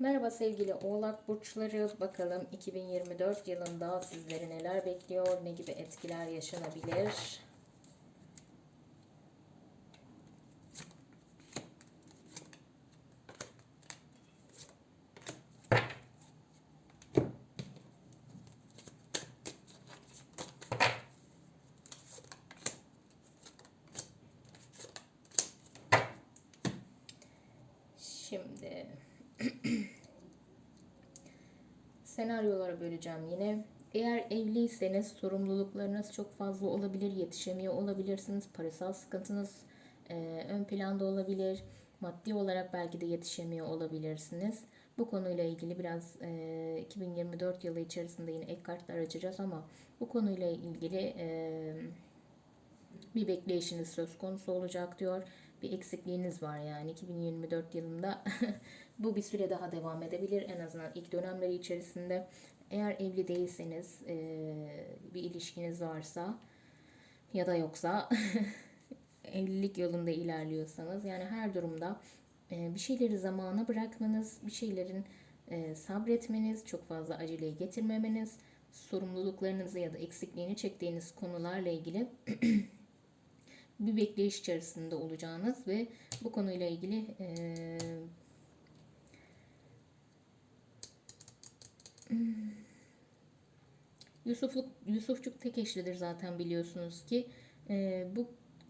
Merhaba sevgili Oğlak Burçları. Bakalım 2024 yılında sizleri neler bekliyor? Ne gibi etkiler yaşanabilir? Şimdi senaryolara böleceğim yine. Eğer evliyseniz sorumluluklarınız çok fazla olabilir, yetişemiyor olabilirsiniz. Parasal sıkıntınız e, ön planda olabilir. Maddi olarak belki de yetişemiyor olabilirsiniz. Bu konuyla ilgili biraz e, 2024 yılı içerisinde yine ek kartlar açacağız ama bu konuyla ilgili e, bir bekleyişiniz söz konusu olacak diyor. Bir eksikliğiniz var yani 2024 yılında bu bir süre daha devam edebilir en azından ilk dönemleri içerisinde. Eğer evli değilseniz eee, bir ilişkiniz varsa ya da yoksa evlilik yolunda ilerliyorsanız yani her durumda eee, bir şeyleri zamana bırakmanız, bir şeylerin eee, sabretmeniz, çok fazla aceleye getirmemeniz, sorumluluklarınızı ya da eksikliğini çektiğiniz konularla ilgili bir bekleyiş içerisinde olacağınız ve bu konuyla ilgili eee, Yusufluk, Yusufçuk tek eşlidir zaten biliyorsunuz ki. Eee, bu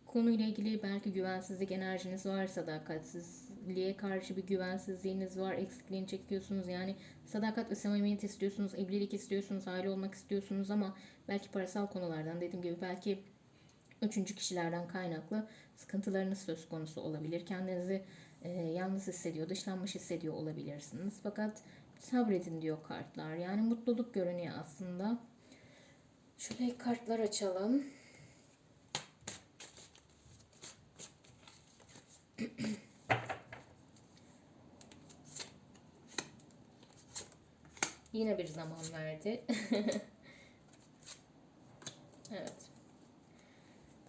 konuyla ilgili belki güvensizlik enerjiniz var, sadakatsizliğe karşı bir güvensizliğiniz var, eksikliğini çekiyorsunuz. Yani sadakat ve samimiyet istiyorsunuz, evlilik istiyorsunuz, aile olmak istiyorsunuz ama belki parasal konulardan dediğim gibi belki üçüncü kişilerden kaynaklı sıkıntılarınız söz konusu olabilir. Kendinizi e, yalnız hissediyor, dışlanmış hissediyor olabilirsiniz. Fakat sabredin diyor kartlar. Yani mutluluk görünüyor aslında. Şöyle kartlar açalım. Yine bir zaman verdi. evet.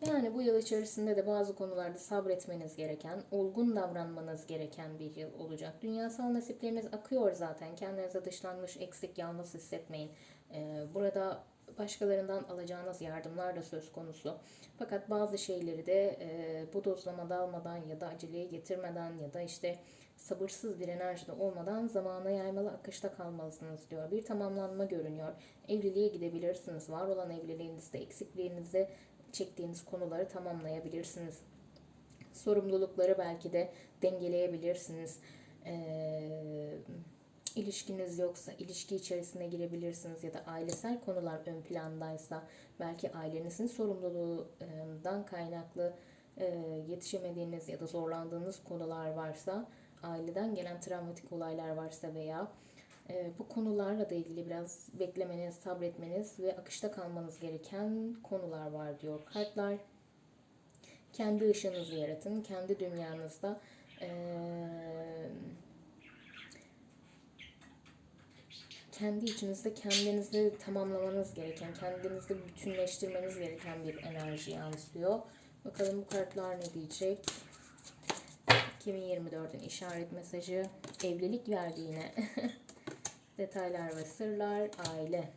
Yani bu yıl içerisinde de bazı konularda sabretmeniz gereken, olgun davranmanız gereken bir yıl olacak. Dünyasal nasipleriniz akıyor zaten. Kendinize dışlanmış, eksik, yalnız hissetmeyin. Ee, burada başkalarından alacağınız yardımlar da söz konusu. Fakat bazı şeyleri de e, bu dozlamada almadan ya da aceleye getirmeden ya da işte sabırsız bir enerjide olmadan zamana yaymalı akışta kalmalısınız diyor. Bir tamamlanma görünüyor. Evliliğe gidebilirsiniz. Var olan evliliğinizde, eksikliğinizde çektiğiniz konuları tamamlayabilirsiniz. Sorumlulukları belki de dengeleyebilirsiniz. Ee, ilişkiniz yoksa ilişki içerisine girebilirsiniz ya da ailesel konular ön plandaysa belki ailenizin sorumluluğundan kaynaklı e, yetişemediğiniz ya da zorlandığınız konular varsa aileden gelen travmatik olaylar varsa veya e, bu konularla da ilgili biraz beklemeniz, sabretmeniz ve akışta kalmanız gereken konular var diyor kartlar. Kendi ışığınızı yaratın, kendi dünyanızda e, kendi içinizde kendinizi tamamlamanız gereken, kendinizi bütünleştirmeniz gereken bir enerji yansıyor. Bakalım bu kartlar ne diyecek? 2024'ün işaret mesajı evlilik verdi yine. Detaylar ve sırlar aile.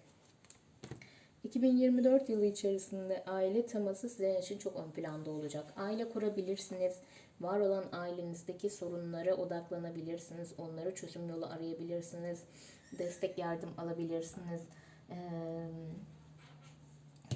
2024 yılı içerisinde aile teması sizin için çok ön planda olacak. Aile kurabilirsiniz. Var olan ailenizdeki sorunlara odaklanabilirsiniz. Onları çözüm yolu arayabilirsiniz. Destek yardım alabilirsiniz. Ee,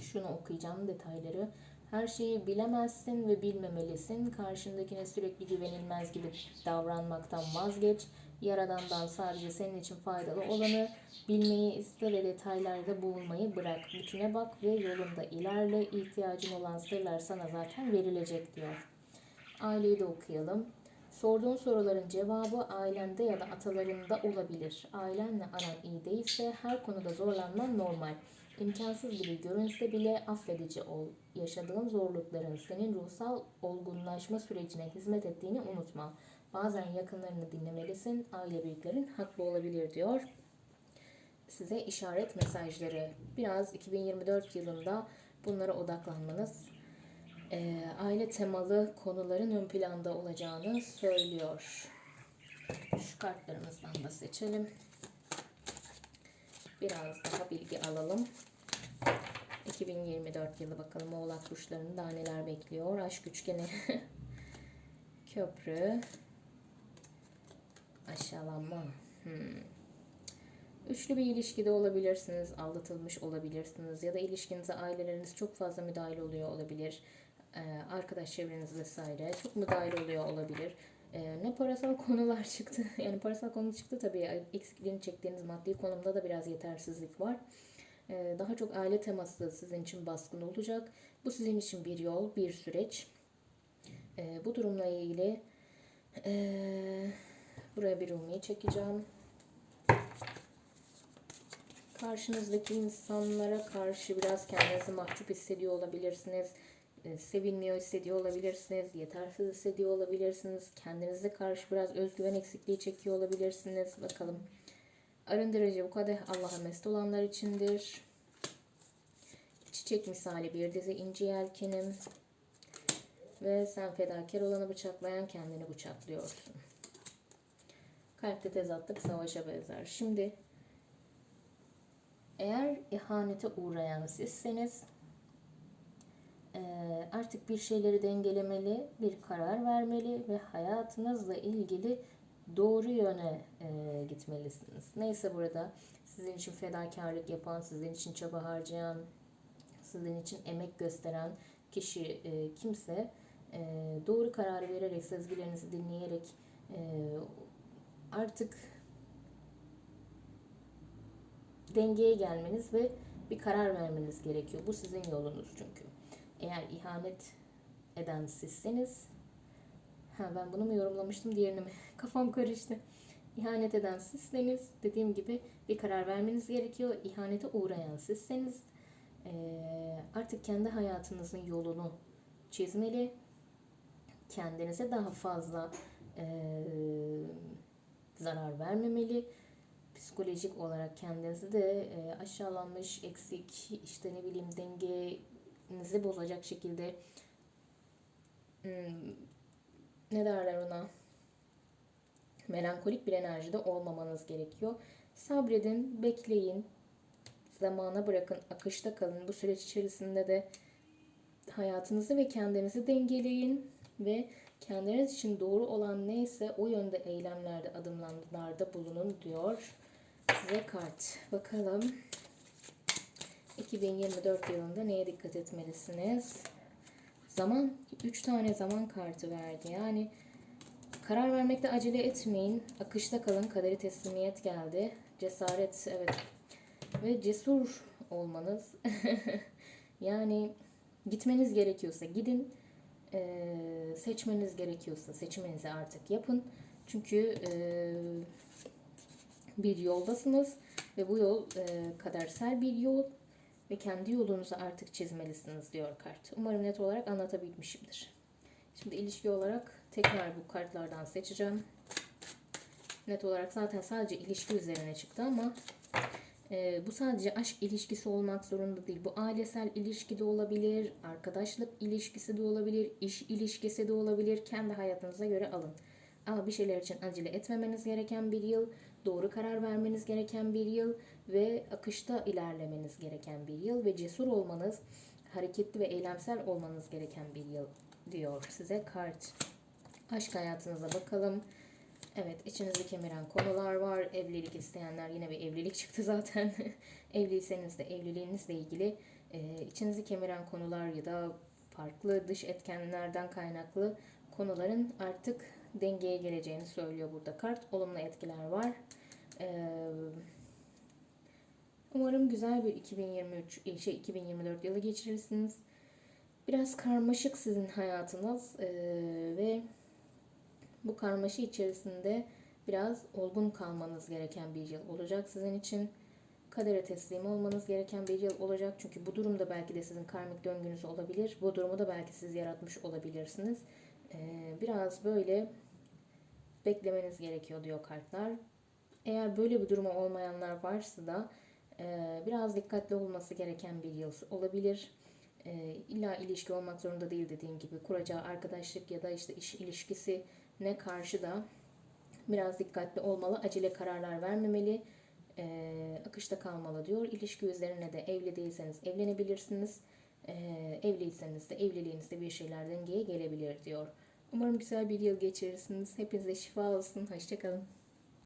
şunu okuyacağım detayları. Her şeyi bilemezsin ve bilmemelisin. Karşındakine sürekli güvenilmez gibi davranmaktan vazgeç. Yaradandan sadece senin için faydalı olanı bilmeyi iste ve detaylarda boğulmayı bırak. Bütüne bak ve yolunda ilerle. İhtiyacın olan sırlar sana zaten verilecek diyor. Aileyi de okuyalım. Sorduğun soruların cevabı ailende ya da atalarında olabilir. Ailenle aran iyi değilse her konuda zorlanman normal. İmkansız gibi görünse bile affedici ol. Yaşadığın zorlukların senin ruhsal olgunlaşma sürecine hizmet ettiğini unutma. Bazen yakınlarını dinlemelisin. Aile büyüklerin haklı olabilir diyor. Size işaret mesajları. Biraz 2024 yılında bunlara odaklanmanız, e, aile temalı konuların ön planda olacağını söylüyor. Şu kartlarımızdan da seçelim. Biraz daha bilgi alalım. 2024 yılı bakalım Oğlak burçlarını daha neler bekliyor. Aşk üçgeni. Köprü. Aşağılanma. Hmm. Üçlü bir ilişkide olabilirsiniz, aldatılmış olabilirsiniz ya da ilişkinize aileleriniz çok fazla müdahale oluyor olabilir. Ee, arkadaş çevreniz vesaire çok müdahale oluyor olabilir. Ee, ne parasal konular çıktı. Yani parasal konu çıktı tabii. Eksikliğini çektiğiniz maddi konumda da biraz yetersizlik var. Ee, daha çok aile teması sizin için baskın olacak. Bu sizin için bir yol, bir süreç. Ee, bu durumla ilgili ee, buraya bir Rumi'yi çekeceğim. Karşınızdaki insanlara karşı biraz kendinizi mahcup hissediyor olabilirsiniz. Ee, Sevilmiyor hissediyor olabilirsiniz. Yetersiz hissediyor olabilirsiniz. Kendinize karşı biraz özgüven eksikliği çekiyor olabilirsiniz. Bakalım. Arındırıcı bu kadeh Allah'a mest olanlar içindir. Çiçek misali bir dizi inci yelkenim. Ve sen fedakar olanı bıçaklayan kendini bıçaklıyorsun. Kalpte tezatlık savaşa benzer. Şimdi eğer ihanete uğrayan sizseniz eee, artık bir şeyleri dengelemeli, bir karar vermeli ve hayatınızla ilgili doğru yöne eee, gitmelisiniz. Neyse burada sizin için fedakarlık yapan, sizin için çaba harcayan, sizin için emek gösteren kişi eee, kimse doğru karar vererek, sezgilerinizi dinleyerek artık dengeye gelmeniz ve bir karar vermeniz gerekiyor. Bu sizin yolunuz çünkü. Eğer ihanet eden sizseniz ha ben bunu mu yorumlamıştım diğerini mi? Kafam karıştı. İhanet eden sizseniz dediğim gibi bir karar vermeniz gerekiyor. İhanete uğrayan sizseniz artık kendi hayatınızın yolunu çizmeli. Kendinize daha fazla eee, zarar vermemeli psikolojik olarak kendinizi de e, aşağılanmış, eksik, işte ne bileyim dengenizi bozacak şekilde hmm, ne derler ona melankolik bir enerjide olmamanız gerekiyor. Sabredin, bekleyin, zamana bırakın, akışta kalın. Bu süreç içerisinde de hayatınızı ve kendinizi dengeleyin ve kendiniz için doğru olan neyse o yönde eylemlerde, adımlarda bulunun diyor size kart. Bakalım 2024 yılında neye dikkat etmelisiniz? Zaman, 3 tane zaman kartı verdi. Yani karar vermekte acele etmeyin. Akışta kalın. Kaderi teslimiyet geldi. Cesaret, evet. Ve cesur olmanız. yani gitmeniz gerekiyorsa gidin. Ee, seçmeniz gerekiyorsa seçiminizi artık yapın. Çünkü ee, bir yoldasınız ve bu yol e, kadersel bir yol ve kendi yolunuzu artık çizmelisiniz diyor kart. Umarım net olarak anlatabilmişimdir. Şimdi ilişki olarak tekrar bu kartlardan seçeceğim. Net olarak zaten sadece ilişki üzerine çıktı ama e, bu sadece aşk ilişkisi olmak zorunda değil. Bu ailesel ilişki de olabilir, arkadaşlık ilişkisi de olabilir, iş ilişkisi de olabilir. Kendi hayatınıza göre alın. Ama bir şeyler için acele etmemeniz gereken bir yıl, doğru karar vermeniz gereken bir yıl ve akışta ilerlemeniz gereken bir yıl ve cesur olmanız, hareketli ve eylemsel olmanız gereken bir yıl diyor size kart. Aşk hayatınıza bakalım. Evet içinizi kemiren konular var. Evlilik isteyenler yine bir evlilik çıktı zaten. Evliyseniz de evliliğinizle ilgili e, içinizi kemiren konular ya da farklı dış etkenlerden kaynaklı konuların artık dengeye geleceğini söylüyor burada kart. Olumlu etkiler var. Ee, umarım güzel bir 2023 şey 2024 yılı geçirirsiniz. Biraz karmaşık sizin hayatınız ee, ve bu karmaşa içerisinde biraz olgun kalmanız gereken bir yıl olacak sizin için. Kadere teslim olmanız gereken bir yıl olacak. Çünkü bu durumda belki de sizin karmik döngünüz olabilir. Bu durumu da belki siz yaratmış olabilirsiniz. Ee, biraz böyle beklemeniz gerekiyor diyor kartlar. Eğer böyle bir durumu olmayanlar varsa da e, biraz dikkatli olması gereken bir yıl olabilir. E, illa ilişki olmak zorunda değil dediğim gibi kuracağı arkadaşlık ya da işte iş ilişkisi ne karşı da Biraz dikkatli olmalı, acele kararlar vermemeli, e, akışta kalmalı diyor. İlişki üzerine de evli değilseniz evlenebilirsiniz. E, evliyseniz de evliliğinizde bir şeyler dengeye gelebilir diyor. Umarım güzel bir yıl geçirirsiniz. Hepinize şifa olsun. Hoşçakalın.